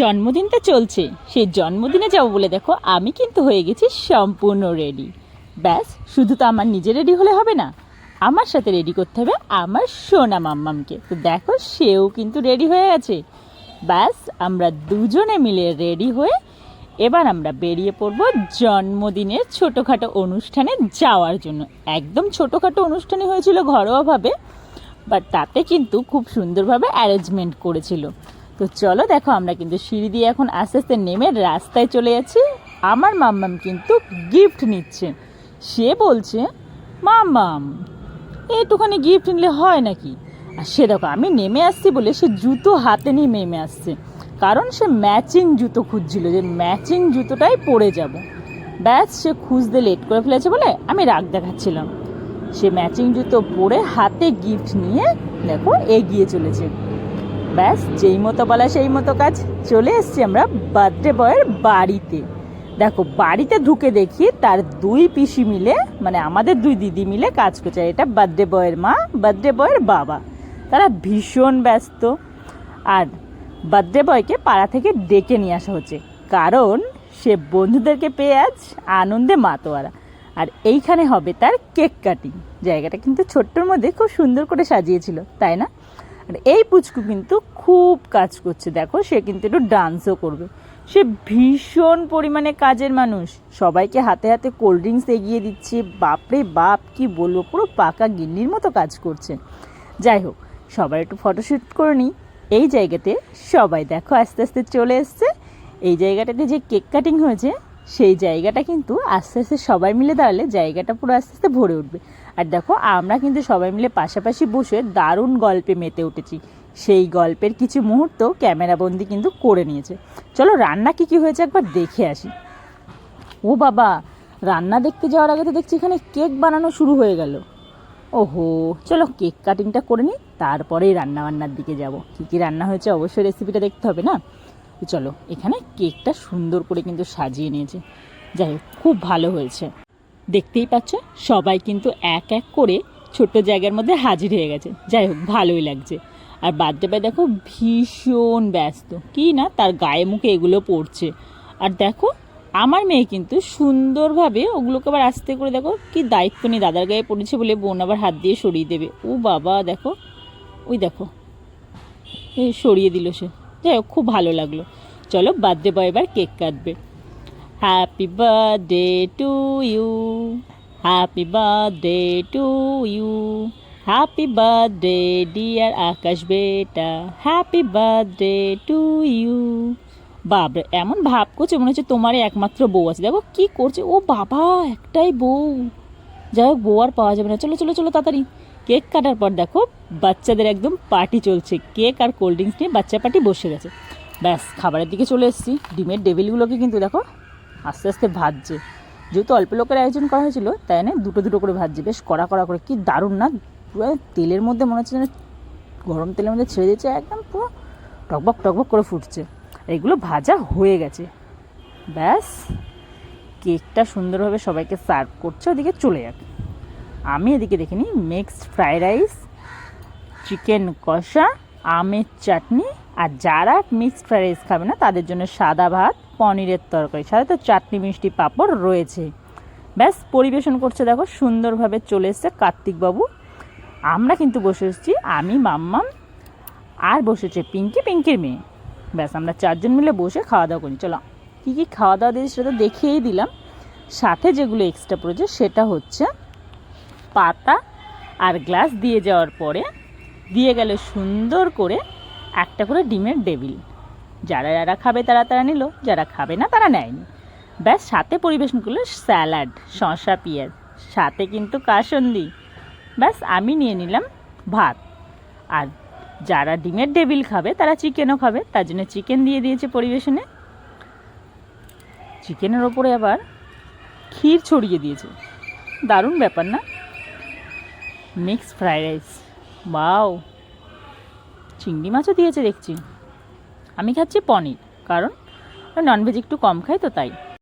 জন্মদিন তো চলছে। সেই জন্মদিনে যাব বলে দেখো, আমি কিন্তু হয়ে গেছি সম্পূর্ণ রেডি ব্যাস, শুধু তো আমার নিজে রেডি হলে হবে না, আমার সাথে রেডি করতে হবে আমার সোনা মাম্মামকে। তো দেখো, সেও কিন্তু রেডি হয়ে গেছে। ব্যাস, আমরা দুজনে মিলে রেডি হয়ে এবার আমরা বেরিয়ে পড়ব জন্মদিনের ছোটোখাটো অনুষ্ঠানে যাওয়ার জন্য। একদম ছোটোখাটো অনুষ্ঠানই হয়েছিল ঘরোয়াভাবে বাট তাতে কিন্তু খুব সুন্দরভাবে অ্যারেঞ্জমেন্ট করেছিল। তো চলো দেখো, আমরা কিন্তু সিঁড়ি দিয়ে এখন আস্তে আস্তে নেমে রাস্তায় চলে যাচ্ছি। আমার মাম্মাম কিন্তু গিফট নিচ্ছে। সে বলছে, মাম্মাম, একটুখানি গিফট নিলে হয় নাকি? আর সে দেখো, আমি নেমে আসছি বলে সে জুতো হাতে নিয়ে নেমে আসছে। কারণ সে ম্যাচিং জুতো খুঁজছিল যে ম্যাচিং জুতোটাই পরে যাব। ব্যাস, সে খুঁজতে লেট করে ফেলেছে বলে আমি রাগ দেখাচ্ছিলাম। সে ম্যাচিং জুতো পরে হাতে গিফট নিয়ে দেখো, এগিয়ে চলেছে। ব্যাস, যেই মতো বলা সেই মতো কাজ। চলে এসছি আমরা বার্থডে বয়ের বাড়িতে। দেখো, বাড়িতে ঢুকে দেখি তার দুই পিসি মিলে মানে আমাদের দুই দিদি মিলে কাজ করছে। এটা বার্থডে বয়ের মা, বার্থডে বয়ের বাবা। তারা ভীষণ ব্যস্ত। আর বার্থডে বয়কে পাড়া থেকে ডেকে নিয়ে আসা হচ্ছে। কারণ সে বন্ধুদেরকে পেয়ে আজ আনন্দে মাতোয়ারা। আর এইখানে হবে তার কেক কাটিং। জায়গাটা কিন্তু ছোট্টর মধ্যে খুব সুন্দর করে সাজিয়েছিল, তাই না? আর এই পুচকু কিন্তু খুব কাজ করছে। দেখো, সে কিন্তু একটু ডান্সও করবে। সে ভীষণ পরিমাণে কাজের মানুষ। সবাইকে হাতে হাতে কোল্ড ড্রিঙ্কস এগিয়ে দিচ্ছে। বাপরে বাপ, কি বলব, পুরো পাকা গিন্নির মতো কাজ করছে। যাই হোক, সবাই একটু ফটোশ্যুট করে নিই। এই জায়গাতে সবাই দেখো, আস্তে আস্তে চলে এসছে। এই জায়গাটাতে যে কেক কাটিং হয়েছে সেই জায়গাটা কিন্তু আস্তে আস্তে সবাই মিলে দাঁড়ালে জায়গাটা পুরো আস্তে আস্তে ভরে উঠবে। আর দেখো, আমরা কিন্তু সবাই মিলে পাশাপাশি বসে দারুণ গল্পে মেতে উঠেছি। সেই গল্পের কিছু মুহূর্ত ক্যামেরাবন্দি কিন্তু করে নিয়েছে। চলো, রান্না কী কী হয়েছে একবার দেখে আসি। ও বাবা, রান্না দেখতে যাওয়ার আগে তো দেখছি এখানে কেক বানানো শুরু হয়ে গেল। ওহো, চলো কেক কাটিংটা করে নিই, তারপরেই রান্না বান্নার দিকে যাব। কী কী রান্না হয়েছে অবশ্যই রেসিপিটা দেখতে হবে না? তো চলো, এখানে কেকটা সুন্দর করে কিন্তু সাজিয়ে নিয়েছে। যাই হোক, খুব ভালো হয়েছে। দেখতেই পাচ্ছ, সবাই কিন্তু এক এক করে ছোট্ট জায়গার মধ্যে হাজির হয়ে গেছে। যাই হোক, ভালোই লাগছে। আর বার্থডে দেখো, ভীষণ ব্যস্ত। কি না, তার গায়ে মুখে এগুলো পড়ছে। আর দেখো, আমার মেয়ে কিন্তু সুন্দরভাবে ওগুলোকে আবার আস্তে করে দেখো, কি দায়িত্ব নেই দাদার গায়ে পড়েছে বলে বোন আবার হাত দিয়ে সরিয়ে দেবে। ও বাবা, দেখো, ওই দেখো, এই সরিয়ে দিল সে। যাই হোক, খুব ভালো লাগল। চলো বার্থডে বয় এবার কেক কাটবে। Happy birthday to you happy birthday to you happy birthday dear Akash বেটা হ্যাপি বার্থডে টু ইউ বাবরে এমন ভাব করছে মনে হচ্ছে তোমারই একমাত্র বউ আছে। দেখো কি করছে। ও বাবা, একটাই বউ। যাই হোক, বউ আর পাওয়া যাবে না। চলো চলো চলো, তাড়াতাড়ি। কেক কাটার পর দেখো, বাচ্চাদের একদম পার্টি চলছে। কেক আর কোল্ড ড্রিঙ্কস নিয়ে বাচ্চা পার্টি বসে গেছে। ব্যাস, খাবারের দিকে চলে এসেছি। ডিমের টেবিলগুলোকে কিন্তু দেখো, আস্তে আস্তে ভাজছে। যেহেতু অল্প লোকের আয়োজন করা হয়েছিল, তাই না দুটো দুটো করে ভাজছে। বেশ কড়া কড়া করে, কি দারুণ না? তেলের মধ্যে মনে হচ্ছে যেন গরম তেলের মধ্যে ছেড়ে দিচ্ছে একদম পুরো টকবক টকবক করে ফুটছে। এগুলো ভাজা হয়ে গেছে। ব্যাস, কেকটা সুন্দরভাবে সবাইকে সার্ভ করছে, ওদিকে চলে যাক। আমি এদিকে দেখিনি। মিক্সড ফ্রাইড রাইস চিকেন কষা, আমের চাটনি, আর যারা মিক্সড ফ্রাইড রাইস খাবে না, তাদের জন্য সাদা ভাত, পনিরের তরকারি। সাথে তো চাটনি মিষ্টি পাঁপড় রয়েছে। ব্যাস, পরিবেশন করছে দেখো, সুন্দরভাবে চলে এসছে কার্তিকবাবু। আমরা কিন্তু বসে এসেছি, আমি, মাম্মাম, আর বসেছে পিঙ্কি, পিঙ্কির মেয়ে। ব্যাস, আমরা চারজন মিলে বসে খাওয়া দাওয়া করি। চলো, কী কী খাওয়া দাওয়া দিয়েছি সেটা তো দেখিয়েই দিলাম। সাথে যেগুলো এক্সট্রা পড়েছে, সেটা হচ্ছে পাতা আর গ্লাস দিয়ে যাওয়ার পরে দিয়ে গেল সুন্দর করে একটা করে ডিমের ডেবিল যারা যারা খাবে তারা তারা নিল, যারা খাবে না তারা নেয়নি। ব্যাস, সাথে পরিবেশন করল স্যালাড, শসা, পেঁয়াজ, সাথে কিন্তু কাসন্দি। ব্যাস, আমি নিয়ে নিলাম ভাত। আর যারা ডিমের ডেবিল খাবে তারা চিকেনও খাবে, তার জন্য চিকেন দিয়ে দিয়েছে পরিবেশনে। চিকেনের ওপরে আবার ক্ষীর ছড়িয়ে দিয়েছে। দারুণ ব্যাপার না? Mix fried rice. বাও চিংড়ি মাছও দিয়েছে দেখছি। আমি খাচ্ছি পনির, কারণ ননভেজ একটু কম খাই তো তাই।